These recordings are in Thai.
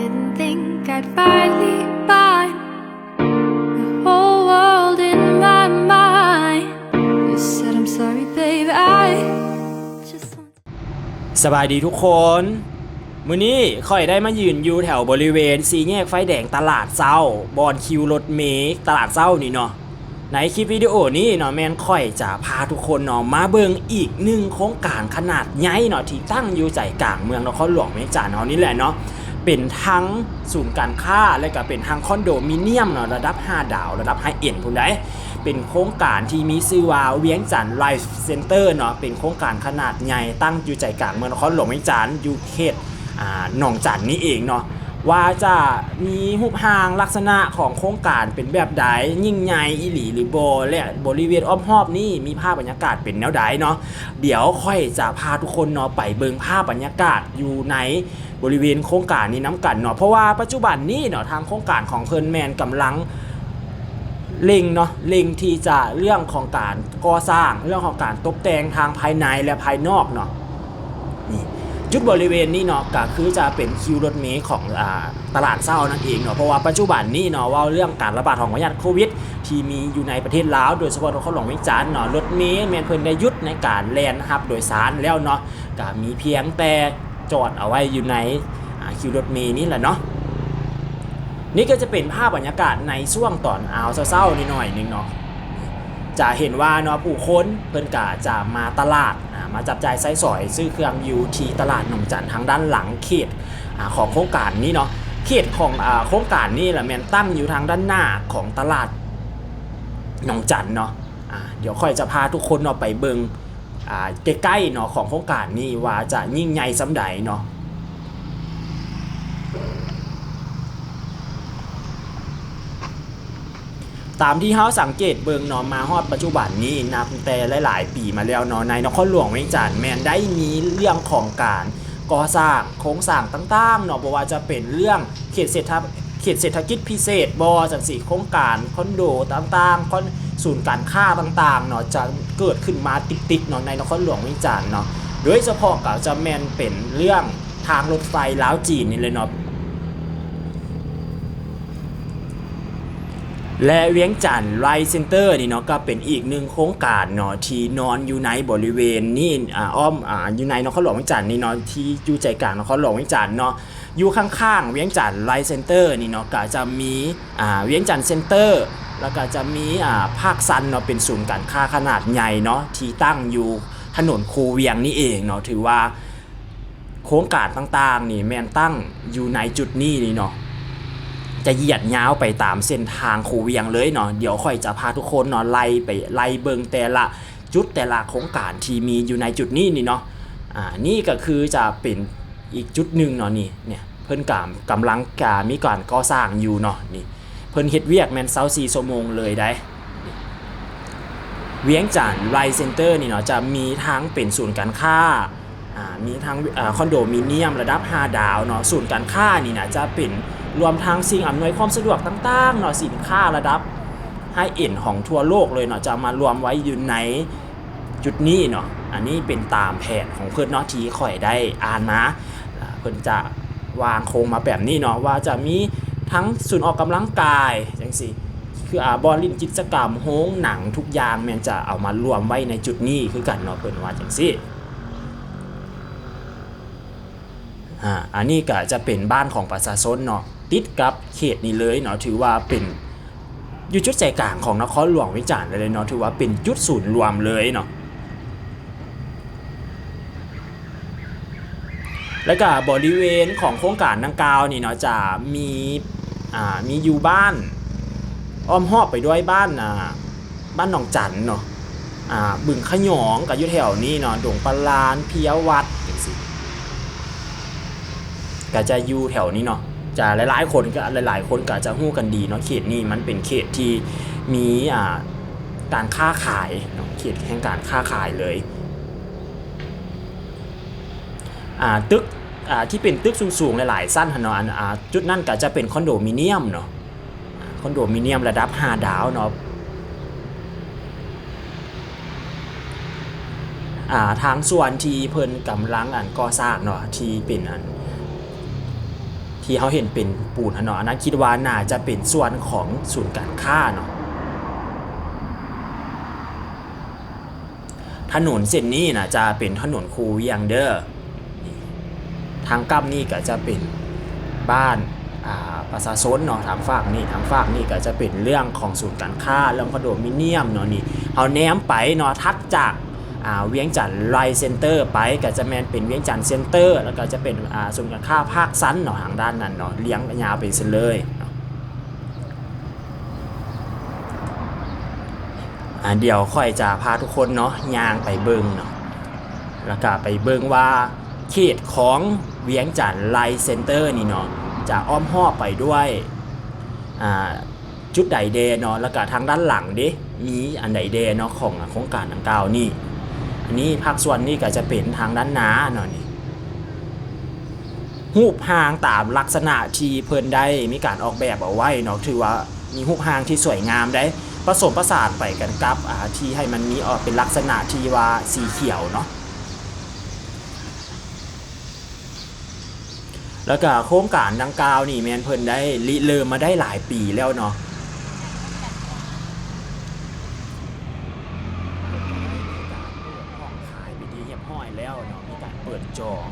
Didn't think I'd finally find the whole world in my mind. You said I'm sorry, babe. I just want. สบายดีทุกคน มื้อนี้ค่อยได้มายืนอยู่แถวบริเวณสีแยกไฟแดงตลาดเศร้าบอนคิวรถเมล์ตลาดเศร้านี่เนาะในคลิปวิดีโอนี้เนาะแมนค่อยจะพาทุกคนเนาะมาเบิงอีกหนึ่งโครงการขนาดใหญ่เนาะที่ตั้งอยู่ใจกลางเมืองนครหลวงเมกาเนาะนี่แหละเนาะ เป็นทั้งศูนย์การค้าและก็เป็นทั้งคอนโดมิเนียมเนาะระดับ 5 ดาว ระดับไฮเอ็นพุ่นได้เป็นโครงการที่มีชื่อว่าเวียงจันทร์ไลฟ์เซ็นเตอร์เนาะเป็นโครงการขนาดใหญ่ตั้งอยู่ใจกลางเมืองนครหลวงเวียงจันทร์อยู่เขตอ่าหนองจันนี่เองเนาะว่าจะมีรูปร่างลักษณะของโครงการเป็นแบบใดยิ่งใหญ่อีหลีหรือโบและบริเวณอ้อมรอบนี่มีภาพบรรยากาศเป็นแนวใดเนาะเดี๋ยวค่อยจะพาทุกคนเนาะไปเบิงภาพบรรยากาศอยู่ใน บริเวณโครงการนี้น้ำกันเนาะเพราะว่าปัจจุบันนี้เนาะทางโครงการของเพิ่นแมนกำลังเล็งเนาะเล็งที่จะเรื่องของการก่อสร้างเรื่องของการตกแต่งทางภายในและภายนอกเนาะนี่จุดบริเวณนี้เนาะก็คือจะเป็นคิวรถเมล์ของอ่าตลาดเศร้านั่นเองเนาะเพราะว่าปัจจุบันนี้เนาะว่าเรื่องการระบาดของไวรัสโควิด ที่มีอยู่ในประเทศลาวโดยเฉพาะนครหลงวียงจันทน์เนาะรถเมล์แมนเพิ่นได้ยุดในการแล่นนะครับโดยสารแล้วเนาะก็มีเพียงแต่ จอดเอาไว้อยู่ในคิวรถเมล์นี่แหละเนาะนี่ก็จะเป็นภาพบรรยากาศในช่วงตอนอาวเศร้าๆนิดหน่อยนึงเนาะจะเห็นว่าเนาะผู้คนเพิ่นกะจะมาตลาดมาจับจ่ายไส้สอย ซื้อเครื่องอยู่ที่ตลาดหนองจันทร์ทางด้านหลังเขตอของโครงการนี้เนาะเขตของอโครงการนี้แหละแมนตั้งอยู่ทางด้านหน้าของตลาดหนองจันทน์เนาะเดี๋ยวค่อยจะพาทุกคนเนาะไปเบิง อ่าใกล้ๆเนาะของโครงการนี้ว่าจะยิ่งใหญ่สำใดเนาะตามที่เขาสังเกตเบิงเนาะมาฮอดปัจจุบันนี้นับแต่หลาย ๆ ปีมาแล้วเนาะในนครหลวงเวียงจันทน์แมนได้มีเรื่องของการก่อสร้างโครงสร้างต่างๆเนาะบ่ว่าจะเป็นเรื่องเขตเศรษฐเขตเศรษฐกิจพิเศษบอจังสีโครงการคอนโดต่างๆคอน ศูนย์การค้าต่างๆเนาะจะเกิดขึ้นมาติดๆเนาะในนครหลวงเวียงจันทน์เนาะโดยเฉพาะก็จะแมนเป็นเรื่องทางรถไฟล้าวจีนนี่เลยเนาะและเวียงจันทร์ไลเซ็นเตอร์นี่เนาะก็เป็นอีกหนึ่งโครงการเนาะที่นอนอยู่ในบริเวณนี่อ่าอ้อมอ่าอยู่ในนครหลวงเวียงจันทร์นี่เนาะที่อยู่ใจกลางนครหลวงเวียงจันทร์เนาะอยู่ข้างๆเวียงจันทร์ไลเซ็นเตอร์นี่เนาะก็จะมีอ่าเวียงจันทร์เซ็นเตอร์ แล้วก็จะมีอ่าภาคซันเนาะเป็นศูนย์การค้าขนาดใหญ่เนาะที่ตั้งอยู่ถนนคูเวียงนี่เองเนาะถือว่าโครงการต่างๆนี่แมนตั้งอยู่ในจุดนี้นี่เนาะจะเหยียดยาวไปตามเส้นทางคูเวียงเลยเนาะเดี๋ยวค่อยจะพาทุกคนเนาะไล่ไปไล่เบิงแต่ละจุดแต่ละโครงการที่มีอยู่ในจุดนี้นี่เนาะอ่านี่ก็คือจะเป็นอีกจุดหนึ่งเนาะนี่เนี่ยเพิ่นกำกำลังกามีการก่อสร้างอยู่เนาะนี่ เพิ่นเฮ็ดเวียกแมนเซาซีชั่วโมงเลยได้เวียงจันทร์ไลเซ็นเตอร์นี่เนาะจะมีทั้งเป็นศูนย์การค้าอ่ามีทั้งอ่าคอนโดมิเนียมระดับ 5 ดาวเนาะศูนย์การค้านี่นะจะเป็นรวมทั้งสิ่งอำนวยความสะดวกต่างๆเนาะสินค้าระดับไฮเอ็นของทั่วโลกเลยเนาะจะมารวมไว้อยู่ในจุดนี้เนาะอันนี้เป็นตามแผนของเพื่อนเนาะที่ข่อยได้อ่านมาอ่าเพื่อนจะวางโครงมาแบบนี้เนาะว่าจะมี ทั้งศูนย์ออกกำลังกายจังสิคืออาบอลลินกิจกรรมโฮงหนังทุกอย่างแมันจะเอามารวมไว้ในจุดนี้คือกันเนาะเพิ่นว่าจังซี่อ่าอันนี้ก็จะเป็นบ้านของประชาชนเนาะติดกับเขตนี้เลยเนาะถือว่าเป็นอยู่จุดใจกลางของนครหลวงวิจารณ์เลยเนาะถือว่าเป็นจุดศูนย์รวมเลยเนาะแล้วก็บริเวณของโครงการดังกล่าวนี่เนาะจะมี อ่ามีอยู่บ้านอ้อมหอบไปด้วยบ้านอ่าบ้านหนองจันเนาะอ่าบึงขยองกับยู่แถวนี้เนาะดงปลาลานเพียวัดจังซี่ก็จะอยู่แถวนี้เนาะจะหลายๆคนก็หลาย ๆ คนก็จะฮู้กันดีเนาะเขตนี้มันเป็นเขตที่มีอ่าการค้าขายเนาะเขตแห่งการค้าขายเลยอ่าตึก ที่เป็นตึกสูงๆหลายๆสั้นหั่นเนาะจุดนั้นก็จะเป็นคอนโดมิเนียมเนาะคอนโดมิเนียมระดับ 5 ดาวเนาะทางส่วนที่เพิ่นกำลังอันก่อสร้างเนาะที่เป็นอันที่เขาเห็นเป็นปูนเนาะอันนั้นคิดว่าน่าจะเป็นส่วนของศูนย์การค้าเนาะถนนเส้นนี้นะจะเป็นถนนคูเวียงเด้อ ทางกลับนี่ก็จะเป็นบ้านอ่าประชาชนเนาะทางฝากนี่ทางฝากนี่ก็จะเป็นเรื่องของศูนย์การค้าเรื่องคอนโดมิเนียมเนาะนี่เอาแนมไปเนาะทักจากอ่าเวียงจันทร์ไลเซ็นเตอร์ไปก็จะแมนเป็นเวียงจันทร์เซ็นเตอร์ แล้วก็จะเป็นอ่าศูนย์การค้าภาคสันเนาะทางด้านนั้นเนาะเลี้ยงยาวไปเสเลยเนาะอ่าเดี๋ยวค่อยจะพาทุกคนเนาะย่างไปเบิงเนาะแล้วก็ไปเบิงว่า เขตของเวียงจันทร์ไลเซนเตอร์นี่เนาะจะอ้อมห่อไปด้วยจุดใดเดเนาะแล้วก็ทางด้านหลังดิมีอันใดเดเนาะของโครงการดังกล่าวนี่อันนี้ภาคส่วนนี่ก็จะเป็นทางด้านหน้าเนาะนี่หูปหางตามลักษณะที่เพิ่นได้มีการออกแบบเอาไว้เนาะถือว่ามีหูปหางที่สวยงามได้ผสมผสานไปกันกับที่ให้มันมีออกเป็นลักษณะที่ว่าสีเขียวเนาะ แล้วก็โครงการดังกล่าวนี่แมนเพิ่นได้ริเริ่มมาได้หลายปีแล้วเนาะการเปิดจอง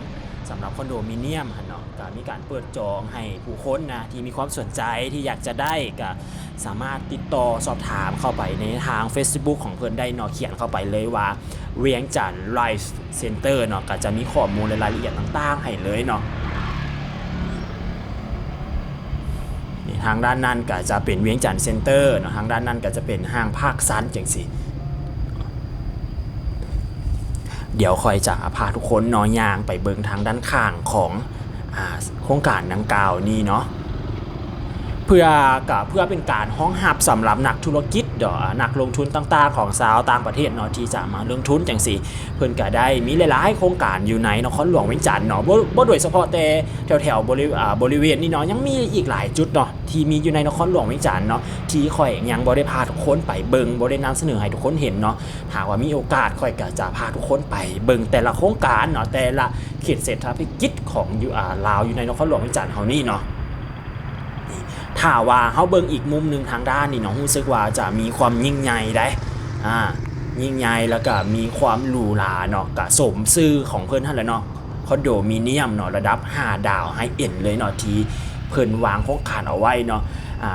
สำหรับคอนโดมิเนียมหันเนาะก็มีการเปิดจองให้ผู้คนนะที่มีความสนใจที่อยากจะได้ก็สามารถติดต่อสอบถามเข้าไปในทาง Facebook ของเพื่อนได้เนาะเขียนเข้าไปเลยว่าเวียงจันทร์ไลฟ์เซ็นเตอร์เนาะก็จะมีข้อมูลรายละเอียดต่างๆ ให้เลยเนาะ ทางด้านนั้นก็จะเป็นเวียงจันทร์เซ็นเตอร์เนาะทางด้านนั้นก็จะเป็นห้างภาคซันจังสิเดี๋ยวคอยจะพาทุกคนนอยางไปเบิงทางด้านข้างของอโครงการดังกล่าวนี้เนาะ เพื่อกับเพื่อเป็นการห้องหับสำหรับนักธุรกิจเดอนักลงทุนต่างๆ ของสาวต่างประเทศเนาะที่จะมาลงทุนจังสีเพื่อนก็ได้มีหลายๆโครงการอยู่ในนครหลวงเวียงจันทน์เนาะบ่บ่โดยเฉพาะแต่แถวๆบริบริเวณนี้เนาะยังมีอีกหลายจุดเนาะที่มีอยู่ในนครหลวงเวียงจันทน์เนาะที่ข่อยยังบ่ได้พาทุกคนไปเบิงบ่ได้นำเสนอให้ทุกคนเห็นเนาะหากว่ามีโอกาสค่อยก็จะพาทุกคนไปเบิ่งแต่ละโครงการเนาะแต่ละเขตเศรษฐกิจของอยู่อ่าลาวอยู่ในนครหลวงวิจารณ์เฮานี่เนาะ ถ้าว่าเฮาเบิ่งอีกมุมหนึ่งทางด้านนี่เนาะรู้สึกว่าจะมีความยิ่งใหญ่ได้อ่ายิ่งใหญ่แล้วก็มีความหรูหราเนาะกะสมซื่อของเพิ่อนท่านแหละเนาะคอนโดมิเนียมเนาะระดับ 5 ดาวให้เอ็นเลยเนาะที่เพิ่นวางโครงการเอาไว้เนาะอ่า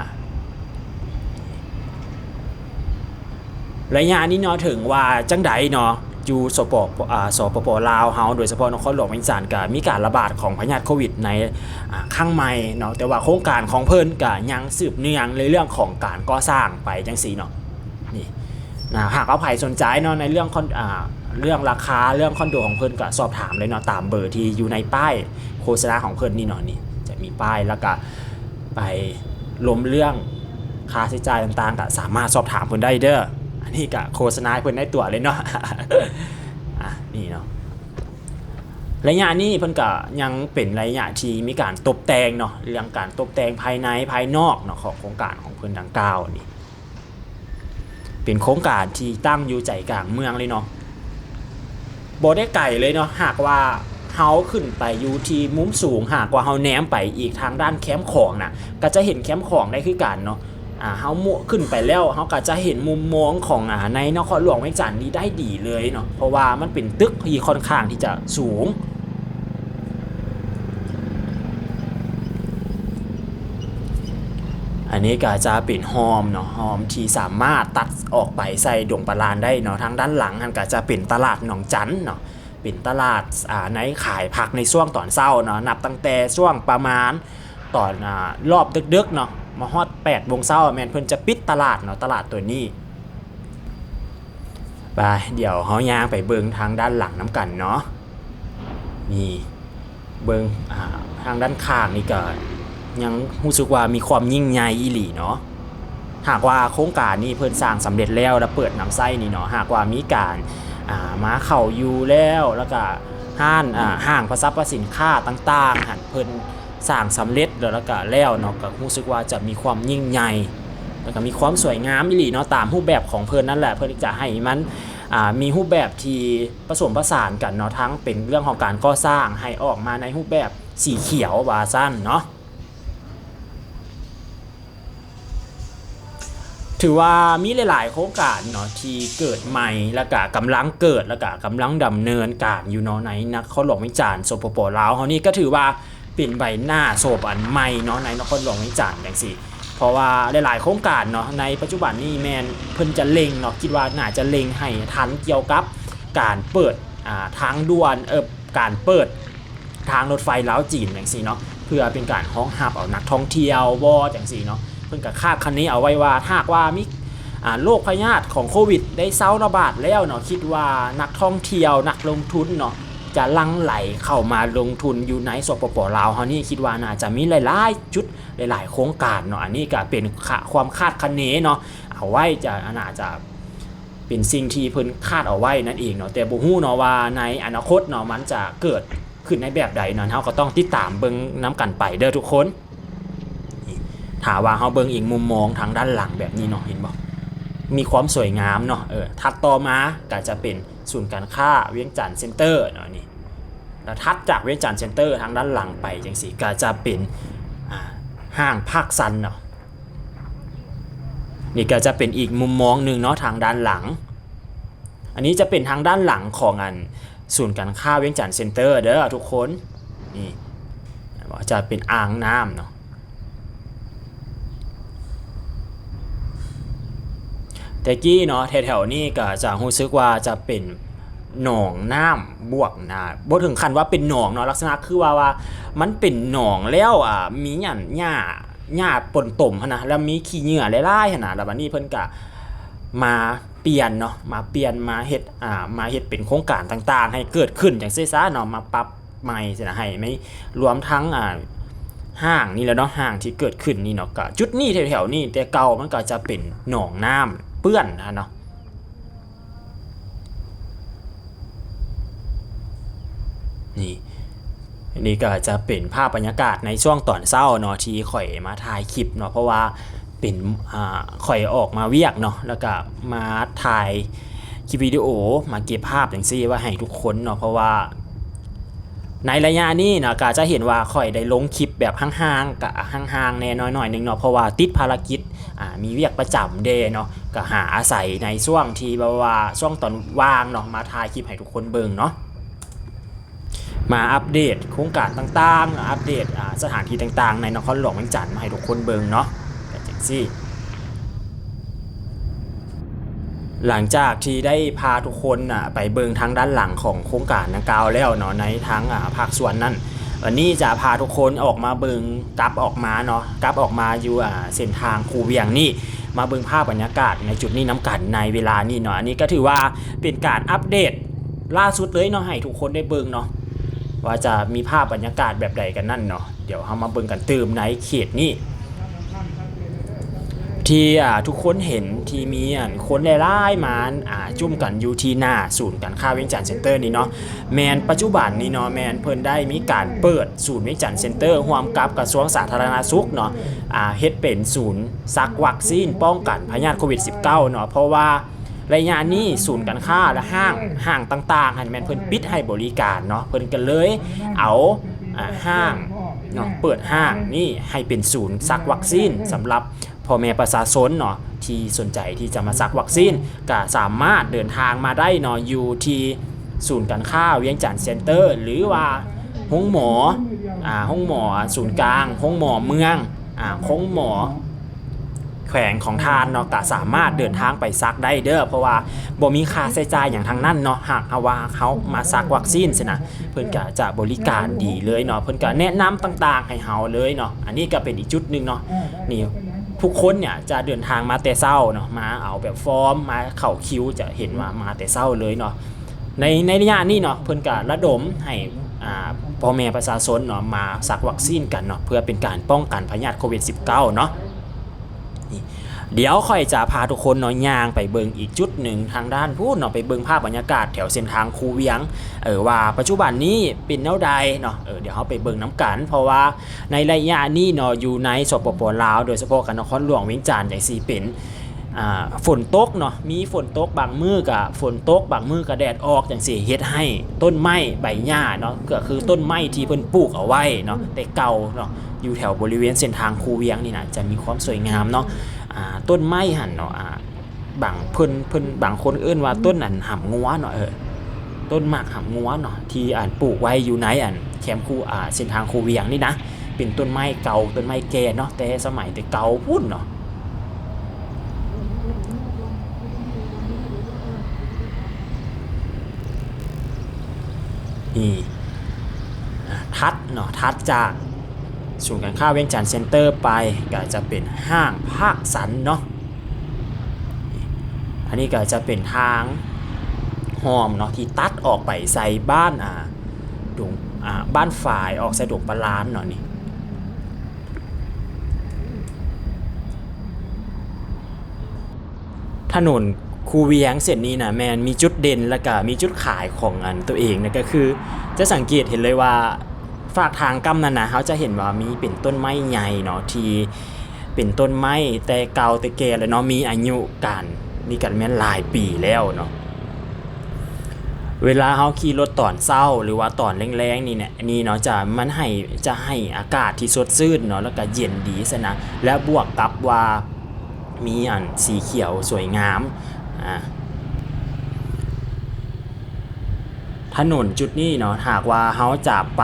ระยะนี้เนาะถึงว่าจังใดเนาะ อยู่สปอ่าสปปลาวเฮาโดยเฉพาะนครหลวงเวียงจันทน์ก็มีการระบาดของพยาธิโควิดในข้างใหม่เนาะแต่ว่าโครงการของเพิ่นก็ยังสืบเนื่องในเรื่องของการก่อสร้างไปจังซี่เนาะนี่นะหากเอาใครสนใจเนาะในเรื่องคอนอ่าเรื่องราคาเรื่องคอนโดของเพิ่นก็สอบถามเลยเนาะตามเบอร์ที่อยู่ในป้ายโฆษณาของเพิ่นนี่เนาะนี่จะมีป้ายแล้วก็ไปลมเรื่องค่าใช้จ่ายต่างๆก็สามารถสอบถามเพิ่นได้เด้อ นนี้ก็โฆษณาเพิ่นได้ตัวเลยเนาะอะนี่เนาะระยะนี้เพิ่นก็ยังเป็นระยะที่มีการตกแต่งเนาะเรื่องการตกแต่งภายในภายนอกเนาะของโครงการของเพิ่นดังกล่าวนี่เป็นโครงการที่ตั้งอยู่ใจกลางเมืองเลยเนาะบ่ได้ไกลเลยเนาะหากว่าเฮาขึ้นไปอยู่ที่มุมสูงหากว่าเฮาแนมไปอีกทางด้านแคมป์ของน่ะก็จะเห็นแคมป์ของได้คือกันเนาะ อ่าเฮามั่วขึ้นไปแล้วเฮาก็จะเห็นมุมมองของอ่าในนครหลวงเวียงจันทน์นี้ได้ดีเลยเนาะเพราะว่ามันเป็นตึกที่ค่อนข้างที่จะสูงอันนี้ก็จะเป็นฮอมเนาะฮอมที่สามารถตัดออกไปใส่ดงปลาลานได้เนาะทางด้านหลังมันก็จะเป็นตลาดหนองจันเนาะเป็นตลาดอ่าในขายผักในช่วงตอนเช้าเนาะนับตั้งแต่ช่วงประมาณตอนอ่ารอบดึกๆเนาะ มาฮอด8โมงเช้าแมนเพิ่นจะปิดตลาดเนาะตลาดตัวนี้ไปเดี๋ยวเฮาย่างไปเบิงทางด้านหลังน้ำกันเนาะนี่เบิงอ่าทางด้านข้างนี่ก็ยังรู้สึกว่ามีความยิ่งใหญ่อีหลีเนาะหากว่าโครงการนี้เพิ่นสร้างสำเร็จแล้วแล้วเปิดน้ำไส้นี่เนาะหากว่ามีการอ่ามาเข้าอยู่แล้วแล้วก็ห้านอ่าห้างประซับประสินค้าต่างๆหันเพิ่น สร้างสำเร็จแล้วก็แล้วเนาะก็รู้สึกว่าจะมีความยิ่งใหญ่แล้วก็มีความสวยงามอีหลีเนาะตามรูปแบบของเพิ่นนั่นแหละเพื่อนจะให้มันมีรูปแบบที่ผสมผสานกันเนาะทั้งเป็นเรื่องของการก่อสร้างให้ออกมาในรูปแบบสีเขียววาสั้นเนาะถือว่ามีหลายๆโครงการเนาะที่เกิดใหม่แล้วก็กำลังเกิดแล้วก็กำลังดำเนินการอยู่เนาะในนักข้อหลวงวิจารณ์โซโปโปลาวเฮานี่ก็ถือว่า เป็นใบหน้าโซบอันใหม่เนาะในนครหลวงวิจารณ์อย่างสี่เพราะว่าหลายๆโครงการเนาะในปัจจุบันนี้แมนเพิ่นจะเล็งเนาะคิดว่าน่าจะเล็งให้ทันเกี่ยวกับการเปิดอ่าทางด่วนเออการเปิดทางรถไฟลาวจีนอย่างสี่เนาะเพื่อเป็นการห้องฮับเอานักท่องเที่ยวบ่อย่างสี่เนาะเพิ่นก็คาดคันนี้เอาไว้ว่าหากว่ามีโรคพยาธิของโควิดได้เซาระบาดแล้วเนาะคิดว่านักท่องเที่ยวนักลงทุนเนาะ จะลังไหลเข้ามาลงทุนอยู่ในสปปลาวเฮานี่คิดว่าน่าจะมีหลายๆจุดหลายๆ โครงการเนาะอันนี้ก็เป็นความคาดคะเนเนาะเอาไว้จะน่าจะเป็นสิ่งที่เพิ่นคาดเอาไว้นั่นเองเนาะแต่บ่ฮู้เนาะว่าในอนาคตเนาะมันจะเกิดขึ้นในแบบใดเนาะเฮาก็ต้องติดตามเบิ่งนํกันไปเด้อทุกคนนี่ถ้าว่าเฮาเบิ่งอีกมุมมองทางด้านหลังแบบนี้เนาะเห็นบ่ มีความสวยงามเนาะเออถัดต่อมาก็จะเป็นศูนย์การค้าเวียงจันทร์เซ็นเตอร์เนาะนี่แล้วถัดจากเวียงจันทร์เซ็นเตอร์ทางด้านหลังไปจังสีก็จะเป็นห้างภาคซันเนาะนี่ก็จะเป็นอีกมุมมองหนึ่งเนาะทางด้านหลัง อันนี้จะเป็นทางด้านหลังของอันศูนย์การค้าเวียงจันทร์เซ็นเตอร์เด้อทุกคนนี่จะเป็นอ่างน้ำเนาะ แต่กี้เนาะแถวๆนี้ก็จะรู้สึกว่าจะเป็นหนองน้ำบวกนะบ่ถึงขั้นว่าเป็นหนองเนาะลักษณะคือว่าว่ามันเป็นหนองแล้วอะมีหยันหญ้าหญ้าปนต่มหั้นนะแล้วมีขี้เหงื่อหลายๆหั้นนะแล้วบัดนี้เพิ่นก็มาเปลี่ยนเนาะมาเปลี่ยนมาเฮ็ดอ่ามาเฮ็ดเป็นโครงการต่างๆ ให้เกิดขึ้นจังซี่ซะเนาะมาปรับใหม่สินะให้ไม่รวมทั้งอ่าห้างนี่แล้วเนาะห้างที่เกิดขึ้นนี่เนาะก็จุดนี้แถวๆนี่แต่เก่ามันก็จะเป็นหนองน้ำ เปื้อนนะเนาะนี่อันนี้ก็จะเป็นภาพบรรยากาศในช่วงตอนเช้าเนาะที่ข่อยมาถ่ายคลิปเนาะเพราะว่าเป็นอ่าข่อยออกมาเวียกเนาะแล้วก็มาถ่ายคลิปวิดีโอมาเก็บภาพอย่างซี่ว่าให้ทุกคนเนาะเพราะว่า ในระยะนี้นะก็จะเห็นว่าข่อยได้ลงคลิปแบบห่างๆกับห่างๆแน่น้อยหน่อยหนึงเนาะเพราะว่าติดภารกิจมีเวียกประจำเดเนาะก็หาอาศัยในช่วงที่แบบว่าช่วงตอนว่างเนาะมาถ่ายคลิปให้ทุกคนเบิ่งเนาะมาอัปเดตโครงการต่างๆ อัปเดตสถานที่ต่างๆ ในนครหลวงเวียงจันทร์มาให้ทุกคนเบิ่งเนาะก็จังซี่ หลังจากที่ได้พาทุกคนน่ะไปเบิงทางด้านหลังของโครงการนังกาวแล้วเนาะในทางอ่าภาคส่วนนั้นวันนี้จะพาทุกคนออกมาเบิงกลับออกมาเนาะกลับออกมาอยู่อ่าเส้นทางคูเวียงนี่มาเบิงภาพบรรยากาศในจุดนี้น้ำกันในเวลานี้เนาะอันนี้ก็ถือว่าเป็นการอัปเดตล่าสุดเลยเนาะให้ทุกคนได้เบิงเนาะว่าจะมีภาพบรรยากาศแบบใดกันนั่นเนาะเดี๋ยวเรามาเบิงกันเติมในเขตนี้ ที่อ่าทุกคนเห็นที่มีอะคนไล่ๆมาอ่าจุ่มกันอยู่ที่หน้าศูนย์การค้าเวียงจันทร์เซ็นเตอร์นี่เนาะแมนปัจจุบันนี่เนาะแมนเพิ่นได้มีการเปิดศูนย์เวียงจันทร์เซ็นเตอร์ร่วมกับกระทรวงสาธารณสุขเนาะอ่าเฮ็ดเป็นศูนย์ซักวัคซีนป้องกันพยาธิโควิด -19 เนาะเพราะว่าระยะนี้ศูนย์การค้าและห้างห้างต่างๆให้แมนเพิ่นปิดให้บริการเนาะเพิ่นก็เลยเอาอ่าห้างเนาะเปิดห้างนี่ให้เป็นศูนย์ซักวัคซีนสำหรับ พ่อแม่ประชาชนเนาะที่สนใจที่จะมาซักวัคซีนก็สามารถเดินทางมาได้เนาะอยู่ที่ศูนย์การค้าเวียงจันทร์เซ็นเตอร์ หรือว่าห้องหมออ่าห้องหมอศูนย์กลางห้องหมอเมืองอ่าห้องหมอแขวงของทานเนาะก็สามารถเดินทางไปซักได้เด้อเพราะว่าบ่มีค่าใช้จ่ายอย่างทางนั้นเนาะหากเอาว่าเขามาซักวัคซีนสินะเพิ่นก็จะบริการดีเลยเนาะเพิ่นก็แนะนำต่าง ๆ ให้เฮาเลยเนาะอันนี้ก็เป็นอีกจุดหนึ่งเนาะนี่ ทุกคนเนี่ยจะเดินทางมาแต่เช้าเนาะมาเอาแบบฟอร์มมาเข่าคิวจะเห็นว่ามาแต่เช้าเลยเนาะในในระยะนี้เนาะเพิ่นก็ระดมให้อ่าพ่อแม่ประชาชนเนาะมาสักวัคซีนกันเนาะเพื่อเป็นการป้องกันพยาธิโควิด -19 เนาะ เดี๋ยวค่อยจะพาทุกคนเนาะย่างไปเบิงอีกจุดหนึ่งทางด้านพูดเนาะไปเบิงภาพบรรยากาศแถวเส้นทางคูเวียงเออว่าปัจจุบันนี้เป็นแนวใดเนาะเออเดี๋ยวเราไปเบิงน้ำกัน เพราะว่าในระยะนี้เนาะอยู่ในสปปลาว โดยเฉพาะกันนครหลวงเวียงจันทร์อย่างสีเป็นอ่าฝนตกเนาะมีฝนตกบางมือกับฝนตกบางมือกับแดดออกอย่างสี่เฮ็ดให้ต้นไม้ใบหญ้าเนาะก็คือต้นไม้ที่เพิ่นปลูกเอาไว้เนาะแต่เก่าเนาะอยู่แถวบริเวณเส้นทางคูเวียงนี่นะจะมีความสวยงามเนาะ อ่าต้นไม้หันเนาะอ่าบางเพิ่นเพิ่นบางคนเอื้นว่าต้นอันหำงัวเนาะเออต้นหมากหำงัวเนาะที่อ่านปลูกไว้อยู่ในอันแคมป์คูอ่าเส้นทางคูเวียงนี่นะเป็นต้นไม้เก่าต้นไม้แก่เนาะแต่สมัยแต่เก่าพุ่นเนาะนี่อะทัดเนาะทัดจาก ศูนย์การค้าเวียงจันทร์เซ็นเตอร์ไปก็จะเป็นห้างภาคสันเนาะอันนี้ก็จะเป็นทางหอมเนาะที่ตัดออกไปใส่บ้านอ่าดงอ่าบ้านฝ่ายออกใส่ดงปลาลานเนาะนี่ถนนคูเวียงเส้นนี้นะแมนมีจุดเด่นแล้วก็มีจุดขายของอันตัวเองนะก็คือ จะสังเกตเห็นเลยว่า ฝากทางกำนันนะเขาจะเห็นว่ามีเป็นต้นไม้ใหญ่เนาะที่เป็นต้นไม้แต่เก่าแต่แก่แล้วเนาะมีอายุการมีกันแม่นหลายปีแล้วเนาะเวลาเขาขี่รถตอนเศร้าหรือว่าตอนแรงๆนี่เนี่ยนี่เนาะจะมันให้จะให้อากาศที่สดชื่นเนาะแล้วก็เย็นดีซะนะและบวกกับว่ามีอันสีเขียวสวยงามอ่าถนนจุดนี้เนาะหากว่าเขาจะไป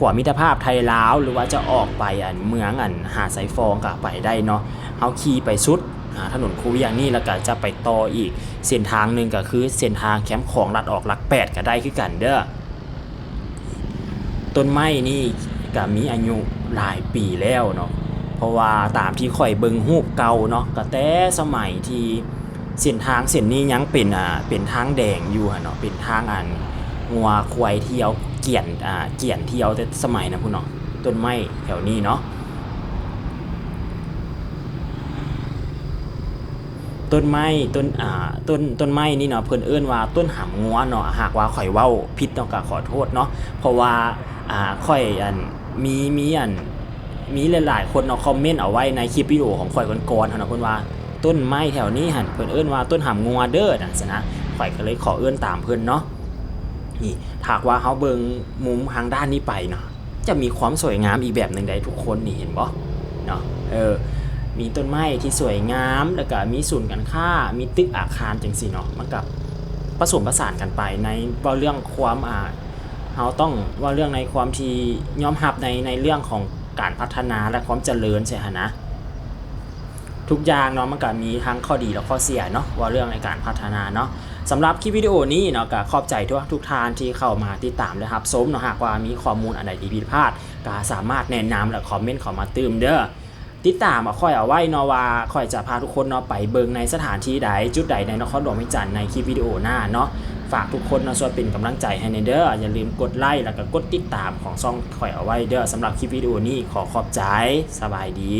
ขวามิตรภาพไทยลาวหรือว่าจะออกไปอันเมืองอันหาดสายฟองก็ไปได้เนาะเขาขี่ไปสุดถนนคูเวียงนี่แล้วก็จะไปต่ออีกเส้นทางหนึ่งก็คือเส้นทางแคมป์ของลัดออกหลักแปดก็ได้คือกันเด้อต้นไม้นี่ก็มีอายุหลายปีแล้วเนาะเพราะว่าตามที่ข่อยเบิงรูปเก่าเนาะก็แต่สมัยที่เส้นทางเส้นนี้ยังเป็นอ่าเป็นทางแดงอยู่เนาะเป็นทางอัน งัวควายเที่ยวเกี่ยนอ่าเกี่ยนเที่ยวแต่สมัยนะพุ่นเนาะต้นไม้แถวนี้เนาะต้นไม้ต้นอ่าต้นต้นไม้นี่เนาะเพิ่นเอิ้นว่าต้นหำงัวเนาะหากว่าข่อยเว้าผิดเนาะก็ขอโทษเนาะเพราะว่าอ่าข่อยอันมีมีอันมีหลายๆคนเนาะคอมเมนต์เอาไว้ในคลิปวิดีโอของข่อยก่อนๆเนาะเพิ่นว่าต้นไม้แถวนี้หั่นเพิ่นเอิ้นว่าต้นหำงัวเด้อนั่นซะนะข่อยก็เลยขอเอิ้นตามเพิ่นเนาะ นี่หากว่าเขาเบิงมุมทางด้านนี้ไปเนาะจะมีความสวยงามอีกแบบหนึ่งได้ทุกคนนี่เห็นบ่เนาะเออมีต้นไม้ที่สวยงามแล้วก็มีศูนย์การค้ามีตึกอาคารจังสิเนาะมันกับผสมผสานกันไปในเรื่องความอ่าเราต้องว่าเรื่องในความที่ยอมรับในในเรื่องของการพัฒนาและความเจริญใช่ไหมนะทุกอย่างเนาะมันก็มีทั้งข้อดีและข้อเสียเนาะว่าเรื่องในการพัฒนาเนาะ สำหรับคลิปวิดีโอนี้เนาะก็ขอบใจทุกทุกท่านที่เข้ามาติดตามนะครับสมเนาะหากว่ามีข้อมูลอันใดที่ผิดพลาดก็สามารถแนะนำและคอมเมนต์เข้ามาเติมเด้อติดตามค่อยเอาไว้เนาะว่าค่อยจะพาทุกคนเนาะไปเบิงในสถานที่ใดจุดใดในนครหลวงวิจันทร์ในคลิปวิดีโอหน้าเนาะฝากทุกคนเนาะช่วยเป็นกำลังใจให้ในเด้ออย่าลืมกดไลค์แล้วก็กดติดตามของช่องค่อยเอาไว้เด้อสำหรับคลิปวิดีโอนี้ขอขอบใจสบายดี